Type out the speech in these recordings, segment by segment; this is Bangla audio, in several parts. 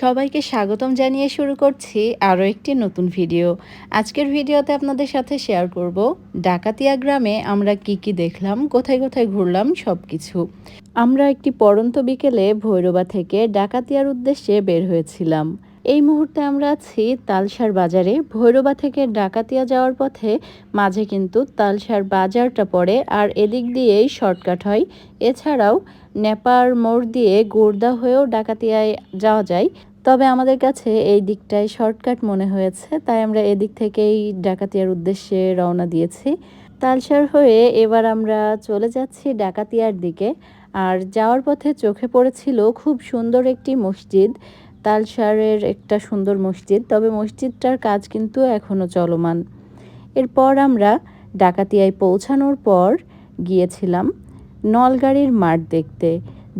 সবাইকে স্বাগতম জানিয়ে শুরু করছি আরও একটি নতুন ভিডিও। আজকের ভিডিওতে আপনাদের সাথে শেয়ার করব, ডাকাতিয়া গ্রামে আমরা কি কি দেখলাম, কোথায় কোথায় ঘুরলাম সব কিছু আমরা একটি পরন্ত বিকেলে ভৈরবা থেকে ডাকাতিয়ার উদ্দেশ্যে বের হয়েছিলাম। এই মুহূর্তে আমরা আছি তালসার বাজারে। ভৈরবা থেকে ডাকাতিয়া যাওয়ার পথে মাঝে কিন্তু তালসার বাজারটা পড়ে আর এদিক দিয়েই শর্টকাট হয়। এছাড়াও নেপার মোড় দিয়ে গোর্দা হয়েও ডাকাতিয়ায় যাওয়া যায়। তবে আমাদের কাছে এই দিকটাই শর্টকাট মনে হয়েছে, তাই আমরা এদিক থেকেই ডাকাতিয়ার উদ্দেশ্যে রওনা দিয়েছি। তালসার হয়ে এবার আমরা চলে যাচ্ছি ডাকাতিয়ার দিকে। আর যাওয়ার পথে চোখে পড়েছিল খুব সুন্দর একটি মসজিদ। তালসারের একটা সুন্দর মসজিদ, তবে মসজিদটার কাজ কিন্তু এখনও চলমান। এরপর আমরা ডাকাতিয়ায় পৌঁছানোর পর গিয়েছিলাম নলগাড়ির মাঠ দেখতে।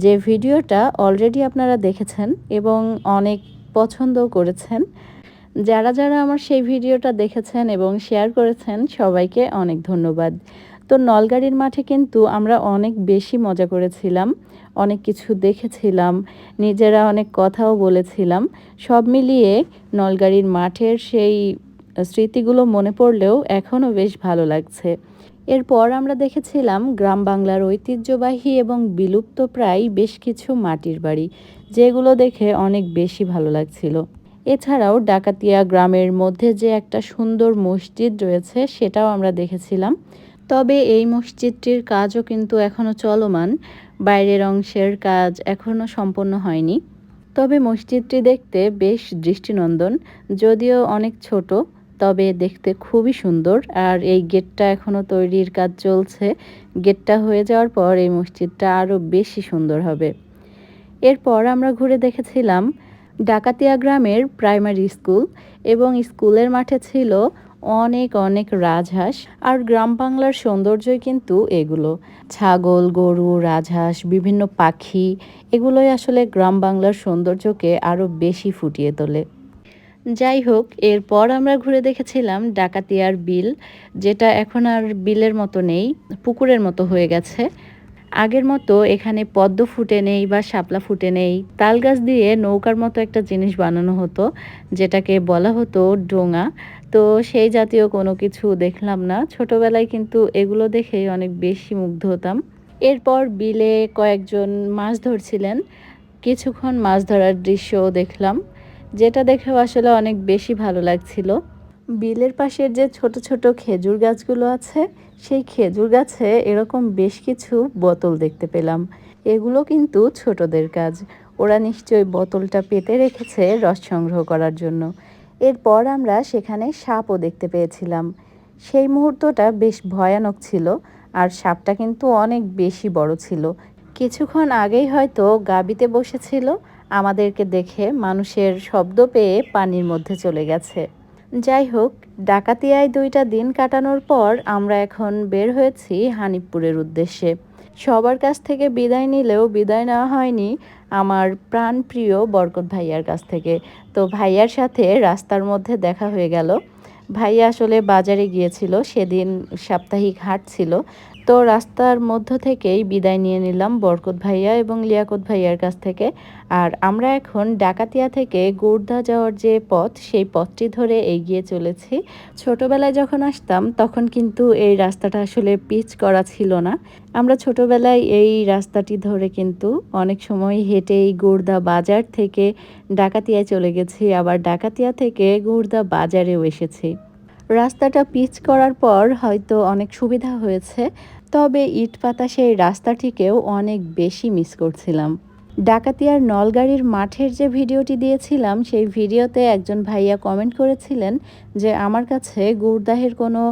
যে ভিডিওটা অলরেডি আপনারা দেখেছেন এবং অনেক পছন্দ করেছেন। যারা যারা আমার সেই ভিডিওটা দেখেছেন এবং শেয়ার করেছেন, সবাইকে অনেক ধন্যবাদ। তো নলগাড়ির মাঠে কিন্তু আমরা অনেক বেশি মজা করেছিলাম, অনেক কিছু দেখেছিলাম, নিজেরা অনেক কথাও বলেছিলাম। সব মিলিয়ে নলগাড়ির মাঠের সেই স্মৃতিগুলো মনে পড়লেও এখনও বেশ ভালো লাগছে। এরপর আমরা দেখেছিলাম গ্রাম বাংলার ঐতিহ্যবাহী এবং বিলুপ্ত প্রায় বেশ কিছু মাটির বাড়ি, যেগুলো দেখে অনেক বেশি ভালো লাগছিল। এছাড়াও ডাকাতিয়া গ্রামের মধ্যে যে একটা সুন্দর মসজিদ রয়েছে, সেটাও আমরা দেখেছিলাম। তবে এই মসজিদটির কাজও কিন্তু এখনও চলমান। বাইরের অংশের কাজ এখনও সম্পন্ন হয়নি। তবে মসজিদটি দেখতে বেশ দৃষ্টিনন্দন, যদিও অনেক ছোট, তবে দেখতে খুবই সুন্দর। আর এই গেটটা এখনও তৈরির কাজ চলছে। গেটটা হয়ে যাওয়ার পর এই মসজিদটা আরও বেশি সুন্দর হবে। এরপর আমরা ঘুরে দেখেছিলাম ডাকাতিয়া গ্রামের প্রাইমারি স্কুল এবং স্কুলের মাঠে ছিল অনেক অনেক রাজহাঁস আর গ্রাম বাংলার সৌন্দর্যই কিন্তু এগুলো। ছাগল, গরু, রাজহাঁস, বিভিন্ন পাখি, এগুলোই আসলে গ্রাম বাংলার সৌন্দর্যকে আরও বেশি ফুটিয়ে তোলে। যাই হোক, এরপর আমরা ঘুরে দেখেছিলাম ডাকাতিয়ার বিল, যেটা এখন আর বিলের মতো নেই, পুকুরের মতো হয়ে গেছে। আগের মতো এখানে পদ্ম ফুটে নেই বা শাপলা ফুটে নেই, তাল গাছ দিয়ে নৌকার মতো একটা জিনিস বানানো হতো, যেটাকে বলা হতো ডোঙা। তো সেই জাতীয় কোনো কিছু দেখলাম না। ছোটবেলায় কিন্তু এগুলো দেখেই অনেক বেশি মুগ্ধ হতাম। এরপর বিলে কয়েকজন মাছ ধরছিলেন। কিছুক্ষণ মাছ ধরার দৃশ্যও দেখলাম, যেটা দেখেও আসলে অনেক বেশি ভালো লাগছিল। বিলের পাশের যে ছোট ছোট খেজুর গাছগুলো আছে, সেই খেজুর গাছে এরকম বেশ কিছু বোতল দেখতে পেলাম। এগুলো কিন্তু ছোটদের কাজ। ওরা নিশ্চয়ই বোতলটা পেতে রেখেছে রস সংগ্রহ করার জন্য। এরপর আমরা সেখানে সাপও দেখতে পেয়েছিলাম। সেই মুহূর্তটা বেশ ভয়ানক ছিল আর সাপটা কিন্তু অনেক বেশি বড় ছিল। কিছুক্ষণ আগেই হয়তো গাবিতে বসেছিল। আমাদেরকে দেখে মানুষের শব্দ পেয়ে পানির মধ্যে চলে গেছে। যাই হোক ডাকাতিয়ায় দুইটা দিন কাটানোর পর আমরা এখন বের হয়েছি হানিপুরের উদ্দেশ্যে। সবার কাছ থেকে বিদায় নিলেও বিদায় নেওয়া হয়নি আমার প্রাণপ্রিয় বরকত ভাইয়ার কাছ থেকে। তো ভাইয়ার সাথে রাস্তার মধ্যে দেখা হয়ে গেল। ভাইয়া আসলে বাজারে গিয়েছিল, সেদিন সাপ্তাহিক হাট ছিল। তো রাস্তার মধ্য থেকেই বিদায় নিয়ে নিলাম বরকত ভাইয়া এবং লিয়াকত ভাইয়ার কাছ থেকে। আর আমরা এখন ডাকাতিয়া থেকে গুর্দা যাওয়ার যে পথ, সেই পথটি ধরে এগিয়ে চলেছি। ছোটবেলায় যখন আসতাম, তখন কিন্তু এই রাস্তাটা আসলে পিচ করা ছিল না। আমরা ছোটবেলায় এই রাস্তাটি ধরে কিন্তু অনেক সময় হেঁটে এই গুর্দা বাজার থেকে ডাকাতিয়ায় চলে গেছি। আবার ডাকাতিয়া থেকে গুর্দা বাজারেও এসেছি। রাস্তাটা পিচ করার পর হয়তো অনেক সুবিধা হয়েছে, তবে ইট পাতা সেই রাস্তাটিকেও অনেক বেশি মিস করছিলাম। ডাকাতিয়ার নলগাড়ির মাঠের যে ভিডিওটি দিয়েছিলাম, সেই ভিডিওতে একজন ভাইয়া কমেন্ট করেছিলেন যে, আমার কাছে গুরদাহের কোনো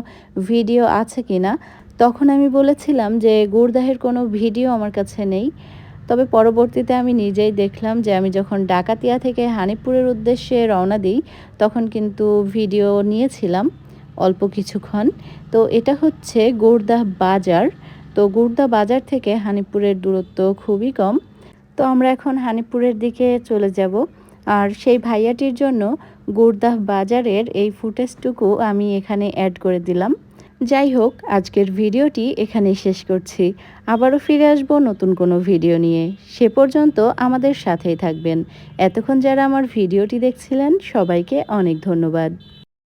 ভিডিও আছে কি না তখন আমি বলেছিলাম যে, গুরদাহের কোনো ভিডিও আমার কাছে নেই। তবে পরবর্তীতে আমি নিজেই দেখলাম যে, আমি যখন ডাকাতিয়া থেকে হানিপুরের উদ্দেশ্যে রওনা দিই, তখন কিন্তু ভিডিও নিয়েছিলাম। অল্প কিছুক্ষণ। তো এটা হচ্ছে গোর্দা বাজার। তো গোর্দা বাজার থেকে হানিপুরের দূরত্ব খুবই কম। তো আমরা এখন হানিপুরের দিকে চলে যাব। আর সেই ভাইয়াটির জন্য গুরদাহ বাজারের এই ফুটেজটুকু আমি এখানে অ্যাড করে দিলাম। যাই হোক, আজকের ভিডিওটি এখানেই শেষ করছি। আবারও ফিরে আসব নতুন কোনো ভিডিও নিয়ে। সে পর্যন্ত আমাদের সাথেই থাকবেন। এতক্ষণ যারা আমার ভিডিওটি দেখছিলেন, সবাইকে অনেক ধন্যবাদ।